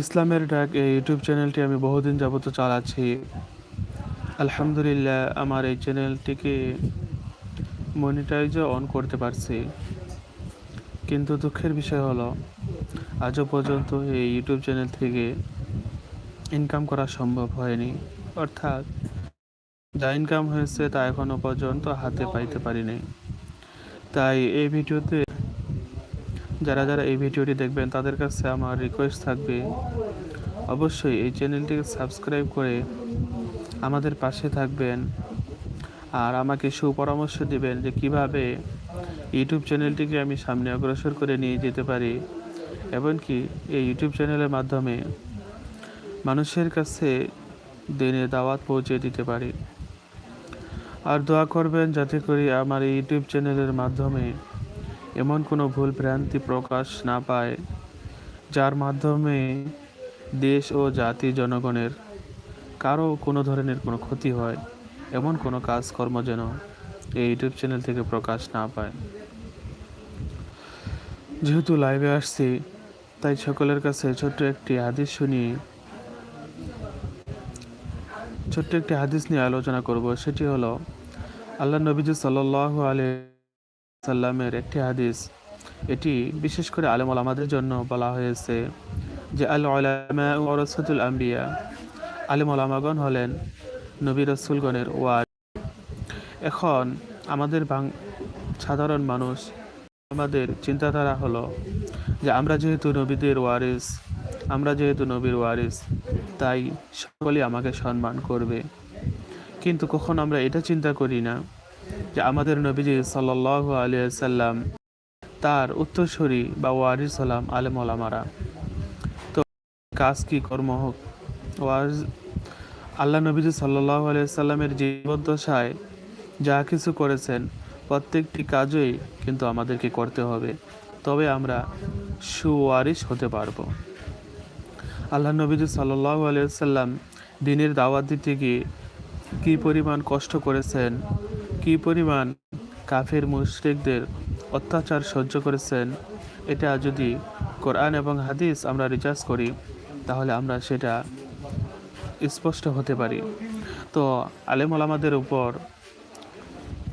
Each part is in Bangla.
ইসলামের ডাক, এই ইউটিউব চ্যানেলটি আমি বহুদিন যাবত চালাচ্ছি। আলহামদুলিল্লাহ, আমার এই চ্যানেলটিকে মনিটাইজও অন করতে পারছি। কিন্তু দুঃখের বিষয় হলো, আজও পর্যন্ত এই ইউটিউব চ্যানেল থেকে ইনকাম করা সম্ভব হয়নি। অর্থাৎ, যা ইনকাম হয়েছে তা এখনও পর্যন্ত হাতে পাইতে পারিনি। তাই এই ভিডিওতে যারা যারা এই ভিডিওটি দেখবেন, তাদের কাছে আমার রিকোয়েস্ট থাকবে, অবশ্যই এই চ্যানেলটিকে সাবস্ক্রাইব করে আমাদের পাশে থাকবেন আর আমাকে সুপরামর্শ দিবেন যে কীভাবে ইউটিউব চ্যানেলটিকে আমি সামনে অগ্রসর করে নিয়ে যেতে পারি। এমনকি এই ইউটিউব চ্যানেলের মাধ্যমে মানুষের কাছে দিনে দাওয়াত পৌঁছে দিতে পারি। আর দোয়া করবেন যাতে করে আমার ইউটিউব চ্যানেলের মাধ্যমে এমন কোনো ভুল ভ্রান্তি প্রকাশ না পায়, যার মাধ্যমে দেশ ও জাতি জনগণের কারও কোনো ধরনের কোনো ক্ষতি হয়, এমন কোনো কাজকর্ম যেন এই ইউটিউব চ্যানেল থেকে প্রকাশ না পায়। যেহেতু লাইভে আসছি, তাই সকলের কাছে ছোট্ট একটি হাদিস শুনি। ছোট্ট একটি হাদিস নিয়ে আলোচনা করব, সেটি হলো, আল্লাহ নবীজি সাল্লাহ আলী সাল্লামের একটি হাদিস। এটি বিশেষ করে আলেমল আমাদের জন্য বলা হয়েছে যে, আল আলামা আম্বিয়া। আলিম আলামাগণ হলেন নবী রসুলগণের ওয়ার এখন আমাদের বাং সাধারণ মানুষ, আমাদের চিন্তাধারা হলো যে, আমরা যেহেতু নবীদের ওয়ারিস, আমরা যেহেতু নবীর ওয়ারিস, তাই সকলেই আমাকে সম্মান করবে। কিন্তু কখন আমরা এটা চিন্তা করি না যে আমাদের নবীজি সাল্লাহ আলিয়া সাল্লাম তার উত্তরসূরি বা ওয়ারিস হলাম আলেম তো কাজ কি, কর্ম হোক? আল্লাহ নবীজি সাল্লাহ আলিয়াল্লামের জীবদ্দশায় যা কিছু করেছেন, প্রত্যেকটি কাজই কিন্তু আমাদেরকে করতে হবে। তবে আমরা সুওয়ারিস হতে পারব। আল্লাহ নবীজি সাল্লাহ আলিয়াল্লাম দিনের দাওয়াত দিতে গিয়ে কী পরিমাণ কষ্ট করেছেন কী পরিমাণ কাফের মুশরিকদের অত্যাচার সহ্য করেছেন, এটা যদি কোরআন এবং হাদিস আমরা রিচার্জ করি, তাহলে আমরা সেটা স্পষ্ট হতে পারি। তো আলেম আলামাদের উপর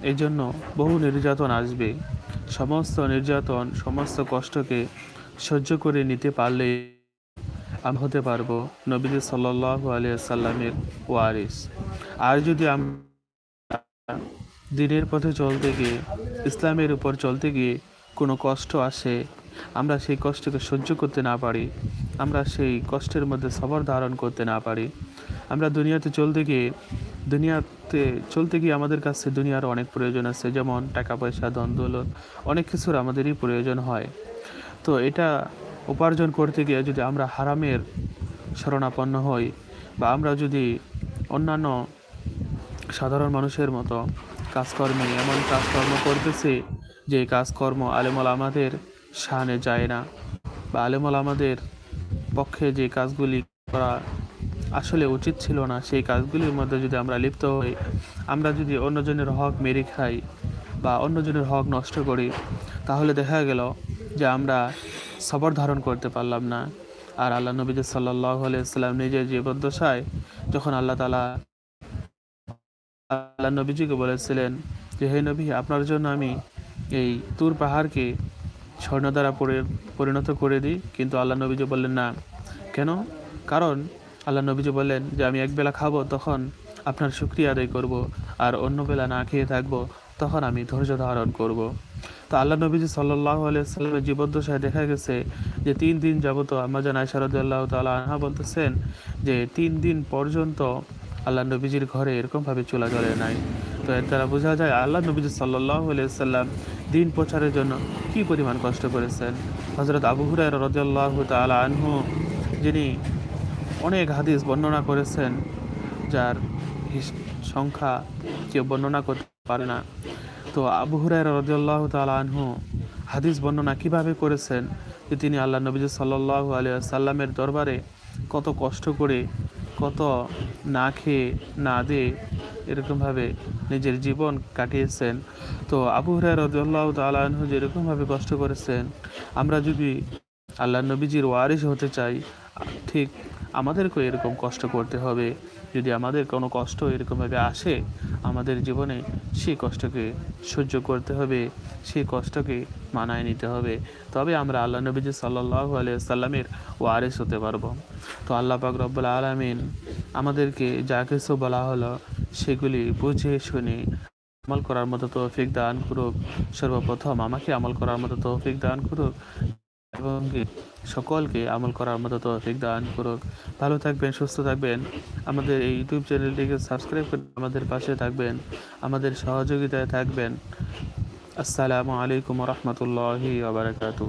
এই জন্য বহু নির্যাতন আসবে। সমস্ত নির্যাতন, সমস্ত কষ্টকে সহ্য করে নিতে পারলে আমি হতে পারব নবীজি সাল্লাহ আলিয়া সাল্লামের ওয়ারিস। আর যদি আমরা দিনের পথে চলতে গিয়ে, ইসলামের উপর চলতে গিয়ে কোনো কষ্ট আসে। আমরা সেই কষ্টকে সহ্য করতে না পারি। আমরা সেই কষ্টের মধ্যে সবর ধারণ করতে না পারি। আমরা দুনিয়াতে চলতে গিয়ে, দুনিয়াতে চলতে গিয়ে আমাদের কাছে দুনিয়ার অনেক প্রয়োজন আছে, যেমন টাকা পয়সা দৌলত, অনেক কিছুর আমাদেরই প্রয়োজন হয়। তো এটা উপার্জন করতে গিয়ে যদি আমরা হারামের শরণাপন্ন হই, বা আমরা যদি অন্যান্য সাধারণ মানুষের মতো কাজকর্মে এমন কাজকর্ম করতেছে যে কাজকর্ম আলেমল আমাদের শানে যায় না। বা আলেমল আমাদের পক্ষে যে কাজগুলি করা আসলে উচিত ছিল না, সেই কাজগুলির মধ্যে যদি আমরা লিপ্ত হই, আমরা যদি অন্যজনের হক মেরে খাই বা অন্যজনের হক নষ্ট করি, তাহলে দেখা গেল যে আমরা সবর ধারণ করতে পারলাম না। আর আল্লাহ নবী সাল্লাহ আলাইসাল্লাম নিজের জীবদ্দশায় যখন আল্লাহ তালা আল্লাহ নবীজিকে বলেছিলেন যে, হে নবী, আপনার জন্য আমি এই তুর পাহাড়কে স্বর্ণ দ্বারা পরিণত করে দিই। কিন্তু আল্লাহ নবীজি বললেন, না। কেন? কারণ আল্লাহ নবীজি বললেন যে, আমি একবেলা খাব, তখন আপনার শুক্রিয়া আদায় করব। আর অন্য বেলা না খেয়ে থাকব, তখন আমি ধৈর্য ধারণ করব। তো আল্লাহ নবীজি সাল্লাহ আলিয়াল্লামের জীবদ্দশায় দেখা গেছে যে, তিন দিন যাবত আমাজান আয়সারদুল্লাহ তালা আনহা বলতেছেন যে, তিন দিন পর্যন্ত আল্লাহ নবীজির ঘরে এরকমভাবে চুলা জ্বলে নাই। তো এর দ্বারা বোঝা যায় আল্লাহ নবীজি সাল্লাহ আলিয়াল্লাম দিন প্রচারের জন্য কি পরিমাণ কষ্ট করেছেন। হজরত আবু হুরাই রদিয়াল্লাহ তালা আনহু, যিনি অনেক হাদিস বর্ণনা করেছেন, যার সংখ্যা কেউ বর্ণনা করতে পারে না। তো আবু হুরাই রদিয়াল্লাহ তালা আনহু হাদিস বর্ণনা কীভাবে করেছেন? যে তিনি আল্লাহ নবীজ সাল্লাহ আলিয়া সাল্লামের দরবারে কত কষ্ট করে কত না খেয়ে না দিয়ে এরকমভাবে নিজের জীবন কাটিয়েছেন। তো আবু হরাই রদুল্লাহ যে যেরকমভাবে কষ্ট করেছেন, আমরা যদি আল্লাহ নবীজির ওয়ারিস হতে চাই, ঠিক আমাদেরকেও এরকম কষ্ট করতে হবে। যদি আমাদের কোনো কষ্ট এরকমভাবে আসে, আমাদের জীবনে সেই কষ্টকে সহ্য করতে হবে, সেই কষ্টকে মানায় নিতে হবে। তবে আমরা আল্লাহ নবীজি সাল্লাহ আলিয়াল্লামের ওয়ারিস হতে পারব। তো আল্লাহ পাক রব্বুল আলমিন আমাদেরকে যা কিছু বলা হলো, সেগুলি বুঝে শুনে আমল করার মতো তৌফিক দান করুক। সর্বপ্রথম আমাকে আমল করার মতো তৌফিক দান করুক। এবং সকলকে আমল করার মতো তৌফিক দান করুক। ভালো থাকবেন, সুস্থ থাকবেন। আমাদের এই ইউটিউব চ্যানেলটিকে সাবস্ক্রাইব করে আমাদের পাশে থাকবেন। আমাদের সহযোগিতায় থাকবেন। আসসালামু আলাইকুম রহমতুল্লাহি আবরকাতু